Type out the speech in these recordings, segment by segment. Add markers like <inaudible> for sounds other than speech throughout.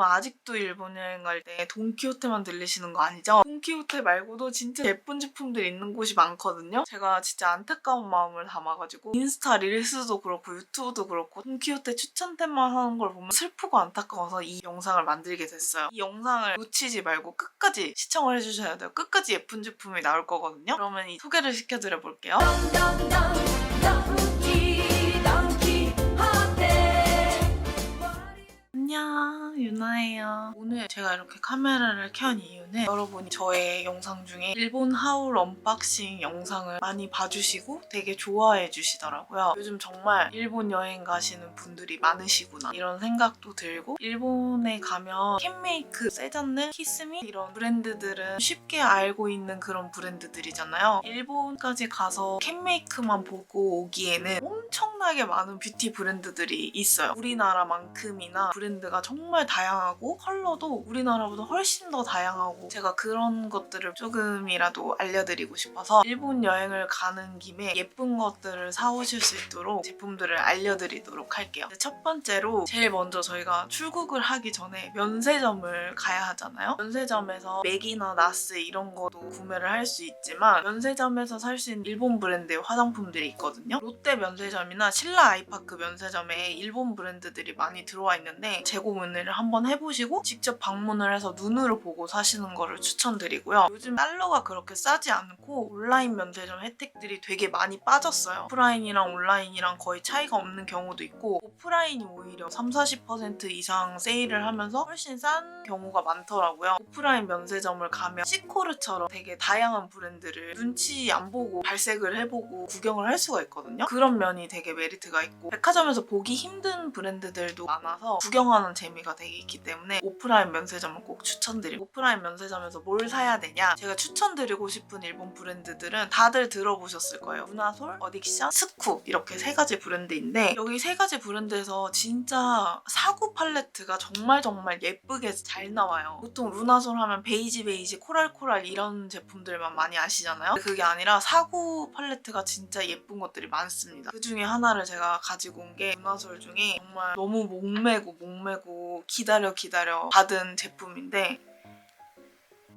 여러분 아직도 일본 여행 갈 때 돈키호테만 들리시는 거 아니죠? 돈키호테 말고도 진짜 예쁜 제품들 있는 곳이 많거든요. 제가 진짜 안타까운 마음을 담아가지고 인스타 릴스도 그렇고 유튜브도 그렇고 돈키호테 추천템만 하는 걸 보면 슬프고 안타까워서 이 영상을 만들게 됐어요. 이 영상을 놓치지 말고 끝까지 시청을 해주셔야 돼요. 끝까지 예쁜 제품이 나올 거거든요. 그러면 이 소개를 시켜드려 볼게요. 제가 이렇게 카메라를 켠 이유는 여러분이 저의 영상 중에 일본 하울 언박싱 영상을 많이 봐주시고 되게 좋아해 주시더라고요. 요즘 정말 일본 여행 가시는 분들이 많으시구나 이런 생각도 들고 일본에 가면 캔메이크, 세잔느, 키스미 이런 브랜드들은 쉽게 알고 있는 그런 브랜드들이잖아요. 일본까지 가서 캔메이크만 보고 오기에는 엄청나게 많은 뷰티 브랜드들이 있어요. 우리나라만큼이나 브랜드가 정말 다양하고 컬러도 우리나라보다 훨씬 더 다양하고 제가 그런 것들을 조금이라도 알려드리고 싶어서 일본 여행을 가는 김에 예쁜 것들을 사오실 수 있도록 제품들을 알려드리도록 할게요. 첫 번째로 제일 먼저 저희가 출국을 하기 전에 면세점을 가야 하잖아요. 면세점에서 맥이나 나스 이런 것도 구매를 할 수 있지만 면세점에서 살 수 있는 일본 브랜드의 화장품들이 있거든요. 롯데 면세점이나 신라 아이파크 면세점에 일본 브랜드들이 많이 들어와 있는데 재고 문의를 한번 해보시고 직접 방문을 해서 눈으로 보고 사시는 거를 추천드리고요. 요즘 달러가 그렇게 싸지 않고 온라인 면세점 혜택들이 되게 많이 빠졌어요. 오프라인이랑 온라인이랑 거의 차이가 없는 경우도 있고 오프라인이 오히려 3, 40% 이상 세일을 하면서 훨씬 싼 경우가 많더라고요. 오프라인 면세점을 가면 시코르처럼 되게 다양한 브랜드를 눈치 안 보고 발색을 해보고 구경을 할 수가 있거든요. 그런 면이 되게 메리트가 있고 백화점에서 보기 힘든 브랜드들도 많아서 구경하는 재미가 되게 있기 때문에 오프라인 면세점을 꼭 추천드리고 오프라인 면세 점에서 뭘 사야 되냐? 제가 추천드리고 싶은 일본 브랜드들은 다들 들어보셨을 거예요. 루나솔, 어딕션, 스쿠 이렇게 세 가지 브랜드인데 여기 세 가지 브랜드에서 진짜 사구 팔레트가 정말 정말 예쁘게 잘 나와요. 보통 루나솔 하면 베이지 베이지 코랄 코랄 이런 제품들만 많이 아시잖아요. 그게 아니라 사구 팔레트가 진짜 예쁜 것들이 많습니다. 그 중에 하나를 제가 가지고 온게 루나솔 중에 정말 너무 목매고 목매고 기다려 기다려 받은 제품인데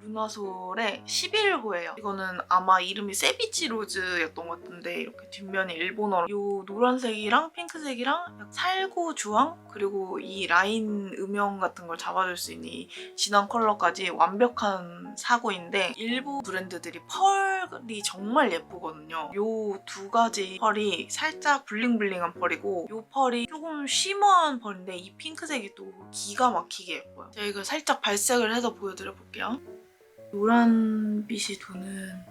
루나솔의 11호예요. 이거는 아마 이름이 세비치 로즈였던 것 같은데 이렇게 뒷면이 일본어로 이 노란색이랑 핑크색이랑 살구 주황 그리고 이 라인 음영 같은 걸 잡아줄 수 있는 이 진한 컬러까지 완벽한 사고인데 일부 브랜드들이 펄이 정말 예쁘거든요. 이 두 가지 펄이 살짝 블링블링한 펄이고 이 펄이 조금 쉬머한 펄인데 이 핑크색이 또 기가 막히게 예뻐요. 제가 이걸 살짝 발색을 해서 보여드려 볼게요. 노란 빛이 도는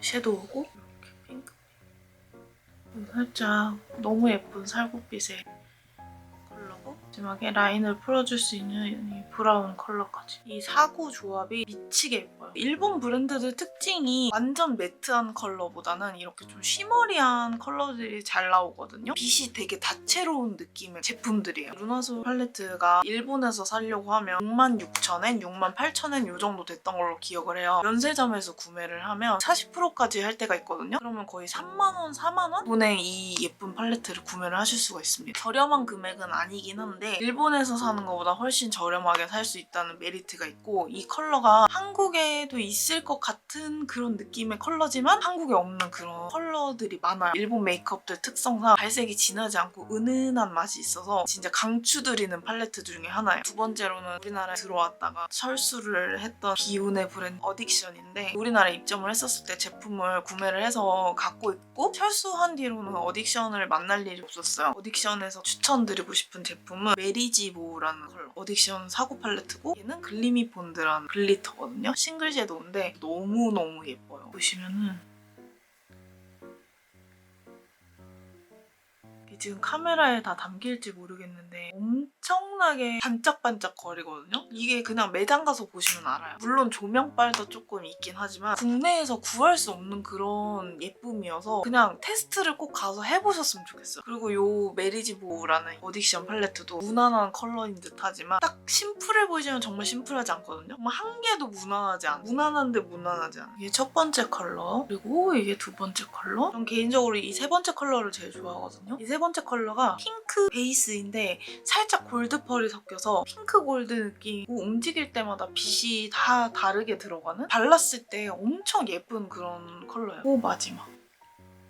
섀도우고 이렇게 핑크 살짝 너무 예쁜 살구빛의 컬러고 마지막에 라인을 풀어줄 수 있는 이 브라운 컬러까지. 이 사구 조합이 미치게 예뻐요. 일본 브랜드들 특징이 완전 매트한 컬러보다는 이렇게 좀 쉬머리한 컬러들이 잘 나오거든요. 빛이 되게 다채로운 느낌의 제품들이에요. 루나솔 팔레트가 일본에서 사려고 하면 66,000엔, 68,000엔 이 정도 됐던 걸로 기억을 해요. 면세점에서 구매를 하면 40%까지 할 때가 있거든요. 그러면 거의 3만원, 4만원 돈에 이 예쁜 팔레트를 구매를 하실 수가 있습니다. 저렴한 금액은 아니긴 한데 일본에서 사는 것보다 훨씬 저렴하게 살 수 있다는 메리트가 있고 이 컬러가 한국에도 있을 것 같은 그런 느낌의 컬러지만 한국에 없는 그런 컬러들이 많아요. 일본 메이크업들 특성상 발색이 진하지 않고 은은한 맛이 있어서 진짜 강추드리는 팔레트 중에 하나예요. 두 번째로는 우리나라에 들어왔다가 철수를 했던 비운의 브랜드 어딕션인데 우리나라에 입점을 했었을 때 제품을 구매를 해서 갖고 있고 철수한 뒤로는 어딕션을 만날 일이 없었어요. 어딕션에서 추천드리고 싶은 제품은 메리지보라는 컬러 어딕션 사고 팔레트고 얘는 글리미 본드라는 글리터거든요. 싱글 섀도우인데 너무너무 예뻐요. 보시면은 지금 카메라에 다 담길지 모르겠는데 엄청나게 반짝반짝 거리거든요. 이게 그냥 매장 가서 보시면 알아요. 물론 조명빨도 조금 있긴 하지만 국내에서 구할 수 없는 그런 예쁨이어서 그냥 테스트를 꼭 가서 해보셨으면 좋겠어요. 그리고 요 메리지보라는 어딕션 팔레트도 무난한 컬러인 듯 하지만 딱 심플해 보이지만 정말 심플하지 않거든요. 정말 한 개도 무난하지 않아. 무난한데 무난하지 않아. 이게 첫 번째 컬러 그리고 이게 두 번째 컬러. 전 개인적으로 이 세 번째 컬러를 제일 좋아하거든요. 이 세 번째 번째 컬러가 핑크 베이스인데 살짝 골드 펄이 섞여서 핑크 골드 느낌이고 움직일 때마다 빛이 다 다르게 들어가는 발랐을 때 엄청 예쁜 그런 컬러예요. 오 마지막.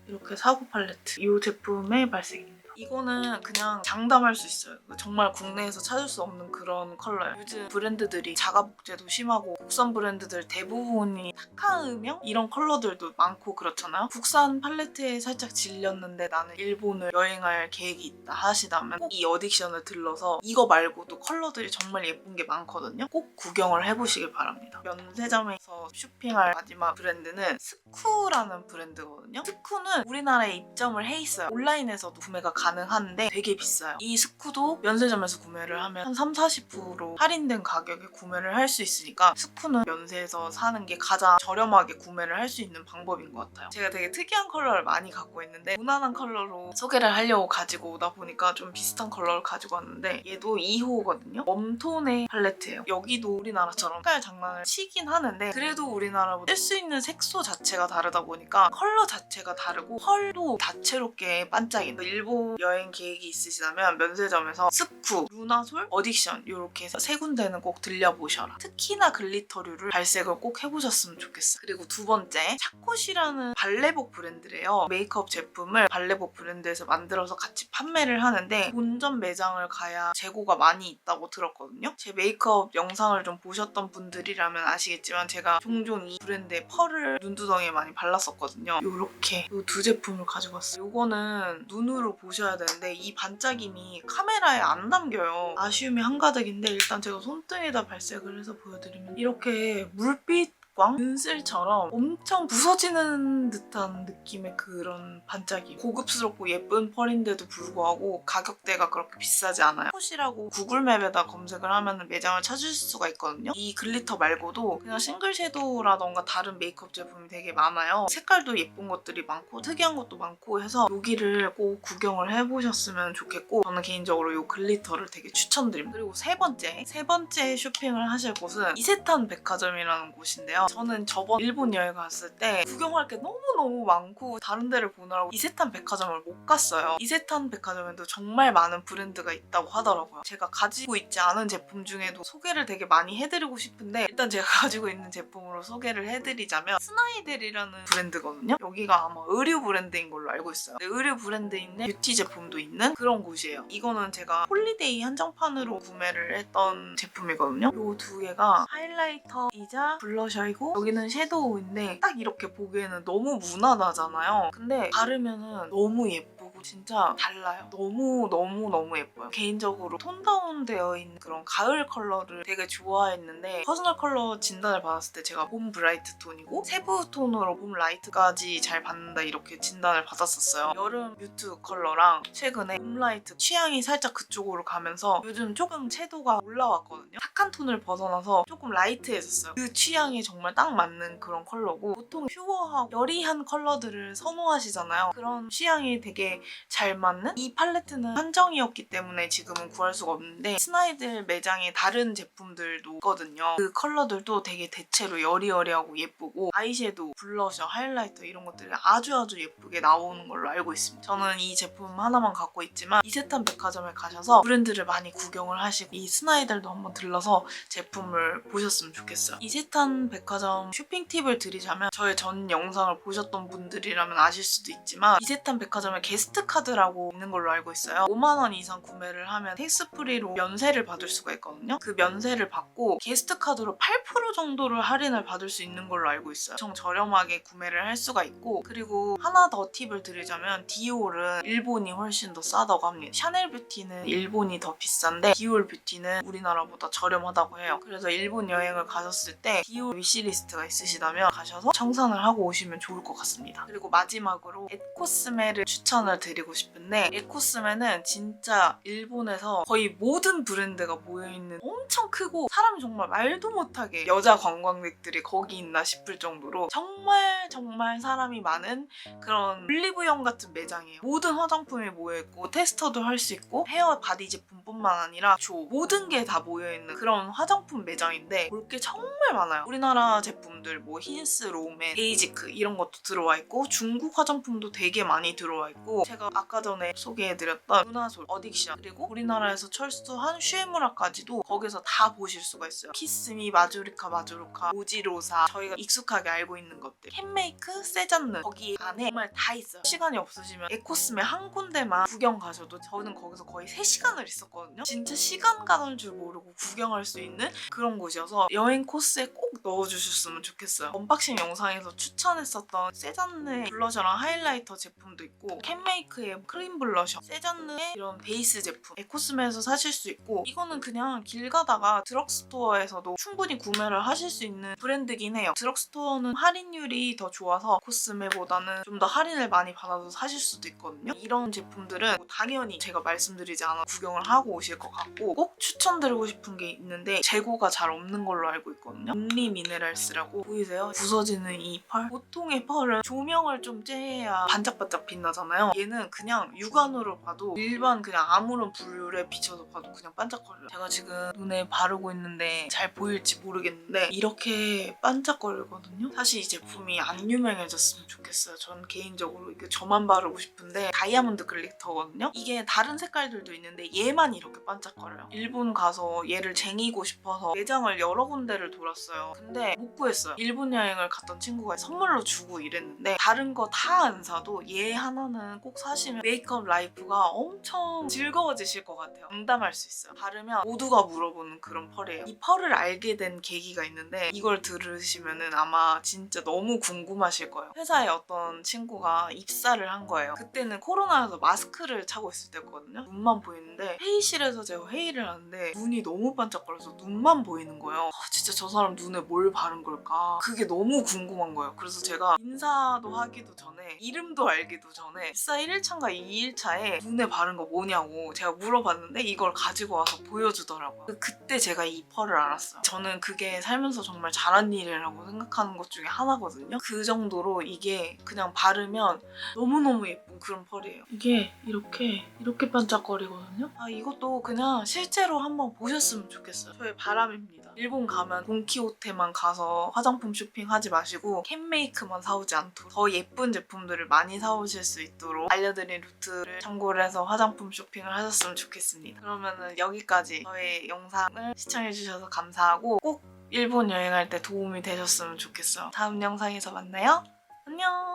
이렇게 사고 팔레트. 이 제품의 발색입니다. 이거는 그냥 장담할 수 있어요. 정말 국내에서 찾을 수 없는 그런 컬러예요. 요즘 브랜드들이 자가 복제도 심하고 국산 브랜드들 대부분이 타카음형 이런 컬러들도 많고 그렇잖아요. 국산 팔레트에 살짝 질렸는데 나는 일본을 여행할 계획이 있다 하시다면 꼭 이 어딕션을 들러서 이거 말고도 컬러들이 정말 예쁜 게 많거든요. 꼭 구경을 해보시길 바랍니다. 면세점에서 쇼핑할 마지막 브랜드는 스쿠라는 브랜드거든요. 스쿠는 우리나라에 입점을 해 있어요. 온라인에서도 구매가 가능한데 되게 비싸요. 이 스쿠도 면세점에서 구매를 하면 한 3, 40% 할인된 가격에 구매를 할 수 있으니까 스쿠는 면세에서 사는 게 가장 저렴하게 구매를 할 수 있는 방법인 것 같아요. 제가 되게 특이한 컬러를 많이 갖고 있는데 무난한 컬러로 소개를 하려고 가지고 오다 보니까 좀 비슷한 컬러를 가지고 왔는데 얘도 2호거든요. 웜톤의 팔레트예요. 여기도 우리나라처럼 색깔 장난을 치긴 하는데 그래도 우리나라보다 쓸 수 있는 색소 자체가 다르다 보니까 컬러 자체가 다르고 펄도 다채롭게 반짝이는 일본 여행 계획이 있으시다면 면세점에서 스쿠, 루나솔, 어딕션 이렇게 해서 세 군데는 꼭 들려보셔라. 특히나 글리터류를 발색을 꼭 해보셨으면 좋겠어요. 그리고 두 번째 차콧이라는 발레복 브랜드래요. 메이크업 제품을 발레복 브랜드에서 만들어서 같이 판매를 하는데 본점 매장을 가야 재고가 많이 있다고 들었거든요. 제 메이크업 영상을 좀 보셨던 분들이라면 아시겠지만 제가 종종 이 브랜드의 펄을 눈두덩이에 많이 발랐었거든요. 이렇게 이 두 제품을 가지고 왔어요. 이거는 눈으로 보셔야 되는데 이 반짝임이 카메라에 안 남겨요. 아쉬움이 한가득인데 일단 제가 손등에다 발색을 해서 보여드리면 이렇게 물빛 광? 은슬처럼 엄청 부서지는 듯한 느낌의 그런 반짝임. 고급스럽고 예쁜 펄인데도 불구하고 가격대가 그렇게 비싸지 않아요. 콧이라고 구글맵에다 검색을 하면 매장을 찾으실 수가 있거든요. 이 글리터 말고도 그냥 싱글 섀도우라던가 다른 메이크업 제품이 되게 많아요. 색깔도 예쁜 것들이 많고 특이한 것도 많고 해서 여기를 꼭 구경을 해보셨으면 좋겠고 저는 개인적으로 이 글리터를 되게 추천드립니다. 그리고 세 번째 세 번째 쇼핑을 하실 곳은 이세탄 백화점이라는 곳인데요 저는 저번 일본 여행 갔을 때 구경할 게 너무너무 많고 다른 데를 보느라고 이세탄 백화점을 못 갔어요. 이세탄 백화점에도 정말 많은 브랜드가 있다고 하더라고요. 제가 가지고 있지 않은 제품 중에도 소개를 되게 많이 해드리고 싶은데 일단 제가 <laughs> 가지고 있는 제품으로 소개를 해드리자면 스나이델이라는 브랜드거든요. 여기가 아마 의류 브랜드인 걸로 알고 있어요. 의류 브랜드인데 뷰티 제품도 있는 그런 곳이에요. 이거는 제가 홀리데이 한정판으로 구매를 했던 제품이거든요. 이 두 개가 하이라이터이자 블러셔 이고 여기는 섀도우인데 딱 이렇게 보기에는 너무 무난하잖아요. 근데 바르면은 너무 예 쁘고 진짜 달라요. 너무 너무 너무 예뻐요. 개인적으로 톤 다운 되어 있는 그런 가을 컬러를 되게 좋아했는데 퍼스널 컬러 진단을 받았을 때 제가 봄 브라이트 톤이고 세부 톤으로 봄 라이트까지 잘 받는다 이렇게 진단을 받았었어요. 여름 뮤트 컬러랑 최근에 봄 라이트 취향이 살짝 그쪽으로 가면서 요즘 조금 채도가 올라왔거든요. 탁한 톤을 벗어나서 조금 라이트해졌어요. 그 취향이 정말 딱 맞는 그런 컬러고 보통 퓨어하고 여리한 컬러들을 선호하시잖아요. 그런 취향이 되게 잘 맞는 이 팔레트는 한정이었기 때문에 지금은 구할 수가 없는데 스나이들 매장에 다른 제품들도 있거든요. 그 컬러들도 되게 대체로 여리여리하고 예쁘고 아이섀도우, 블러셔, 하이라이터 이런 것들이 아주 아주 예쁘게 나오는 걸로 알고 있습니다. 저는 이 제품 하나만 갖고 있지만 이세탄 백화점에 가셔서 브랜드를 많이 구경을 하시고 이 스나이들도 한번 들러서 제품을 보셨으면 좋겠어요. 이세탄 백화점 쇼핑 팁을 드리자면 저의 전 영상을 보셨던 분들이라면 아실 수도 있지만 이세탄 백화점에 게스트 카드라고 있는 걸로 알고 있어요. 5만 원 이상 구매를 하면 텍스 프리로 면세를 받을 수가 있거든요. 그 면세를 받고 게스트 카드로 8% 정도를 할인을 받을 수 있는 걸로 알고 있어요. 엄청 저렴하게 구매를 할 수가 있고 그리고 하나 더 팁을 드리자면 디올은 일본이 훨씬 더 싸다고 합니다. 샤넬 뷰티는 일본이 더 비싼데 디올 뷰티는 우리나라보다 저렴하다고 해요. 그래서 일본 여행을 가셨을 때 디올 위시리스트가 있으시다면 가셔서 청산을 하고 오시면 좋을 것 같습니다. 그리고 마지막으로 에코스메를 추천을 드 리고 싶은데 에코스메는 진짜 일본에서 거의 모든 브랜드가 모여있는 엄청 크고 사람이 정말 말도 못하게 여자 관광객들이 거기 있나 싶을 정도로 정말 정말 사람이 많은 그런 올리브영 같은 매장이에요. 모든 화장품이 모여있고 테스터도 할 수 있고 헤어 바디 제품뿐만 아니라 조 모든 게 다 모여있는 그런 화장품 매장인데 볼 게 정말 많아요. 우리나라 제품들 뭐 힌스, 롬앤, 베이지크 이런 것도 들어와 있고 중국 화장품도 되게 많이 들어와 있고 제가 제가 아까 전에 소개해드렸던 루나솔, 어딕션 그리고 우리나라에서 철수한 슈에무라까지도 거기서 다 보실 수가 있어요. 키스미, 마조리카, 마조루카, 오지로사 저희가 익숙하게 알고 있는 것들 캔메이크, 세잔느 거기 안에 정말 다 있어요. 시간이 없으시면 에코스메 한 군데만 구경 가셔도 저는 거기서 거의 3시간을 있었거든요. 진짜 시간 가는 줄 모르고 구경할 수 있는 그런 곳이어서 여행 코스에 꼭 넣어주셨으면 좋겠어요. 언박싱 영상에서 추천했었던 세잔느의 블러셔랑 하이라이터 제품도 있고 캔메이크 의 크림 블러셔, 세잔느의 이런 베이스 제품 에코스메에서 사실 수 있고 이거는 그냥 길 가다가 드럭스토어에서도 충분히 구매를 하실 수 있는 브랜드긴 해요. 드럭스토어는 할인율이 더 좋아서 코스메보다는 좀 더 할인을 많이 받아서 사실 수도 있거든요. 이런 제품들은 뭐 당연히 제가 말씀드리지 않아 구경을 하고 오실 것 같고 꼭 추천드리고 싶은 게 있는데 재고가 잘 없는 걸로 알고 있거든요. 온리 미네랄스라고 보이세요? 부서지는 이 펄. 보통의 펄은 조명을 좀 쬐야 반짝반짝 빛나잖아요. 얘는 그냥 육안으로 봐도 일반 그냥 아무런 불에 비춰서 봐도 그냥 반짝거려요. 제가 지금 눈에 바르고 있는데 잘 보일지 모르겠는데 이렇게 반짝거리거든요. 사실 이 제품이 안 유명해졌으면 좋겠어요. 전 개인적으로 이게 저만 바르고 싶은데 다이아몬드 글리터거든요. 이게 다른 색깔들도 있는데 얘만 이렇게 반짝거려요. 일본 가서 얘를 쟁이고 싶어서 매장을 여러 군데를 돌았어요. 근데 못 구했어요. 일본 여행을 갔던 친구가 선물로 주고 이랬는데 다른 거 다 안 사도 얘 하나는 꼭 사시면 메이크업 라이프가 엄청 즐거워지실 것 같아요. 응담할 수 있어요. 바르면 모두가 물어보는 그런 펄이에요. 이 펄을 알게 된 계기가 있는데 이걸 들으시면은 아마 진짜 너무 궁금하실 거예요. 회사에 어떤 친구가 입사를 한 거예요. 그때는 코로나여서 마스크를 차고 있을 때였거든요. 눈만 보이는데 회의실에서 제가 회의를 하는데 눈이 너무 반짝거려서 눈만 보이는 거예요. 아, 진짜 저 사람 눈에 뭘 바른 걸까? 그게 너무 궁금한 거예요. 그래서 제가 인사도 하기도 전에 이름도 알기도 전에 입사 1일차인가 2일차에 눈에 바른 거 뭐냐고 제가 물어봤는데 이걸 가지고 와서 보여주더라고요. 그- 그때 제가 이 펄을 알았어요. 저는 그게 살면서 정말 잘한 일이라고 생각하는 것 중에 하나거든요. 그 정도로 이게 그냥 바르면 너무너무 예쁜 그런 펄이에요. 이게 이렇게 이렇게 반짝거리거든요. 아 이것도 그냥 실제로 한번 보셨으면 좋겠어요. 저의 바람입니다. 일본 가면 돈키호테만 가서 화장품 쇼핑하지 마시고 캔메이크만 사오지 않도록 더 예쁜 제품들을 많이 사오실 수 있도록 알려드린 루트를 참고를 해서 화장품 쇼핑을 하셨으면 좋겠습니다. 그러면은 여기까지 저의 영상을 시청해주셔서 감사하고 꼭 일본 여행할 때 도움이 되셨으면 좋겠어요. 다음 영상에서 만나요. 안녕!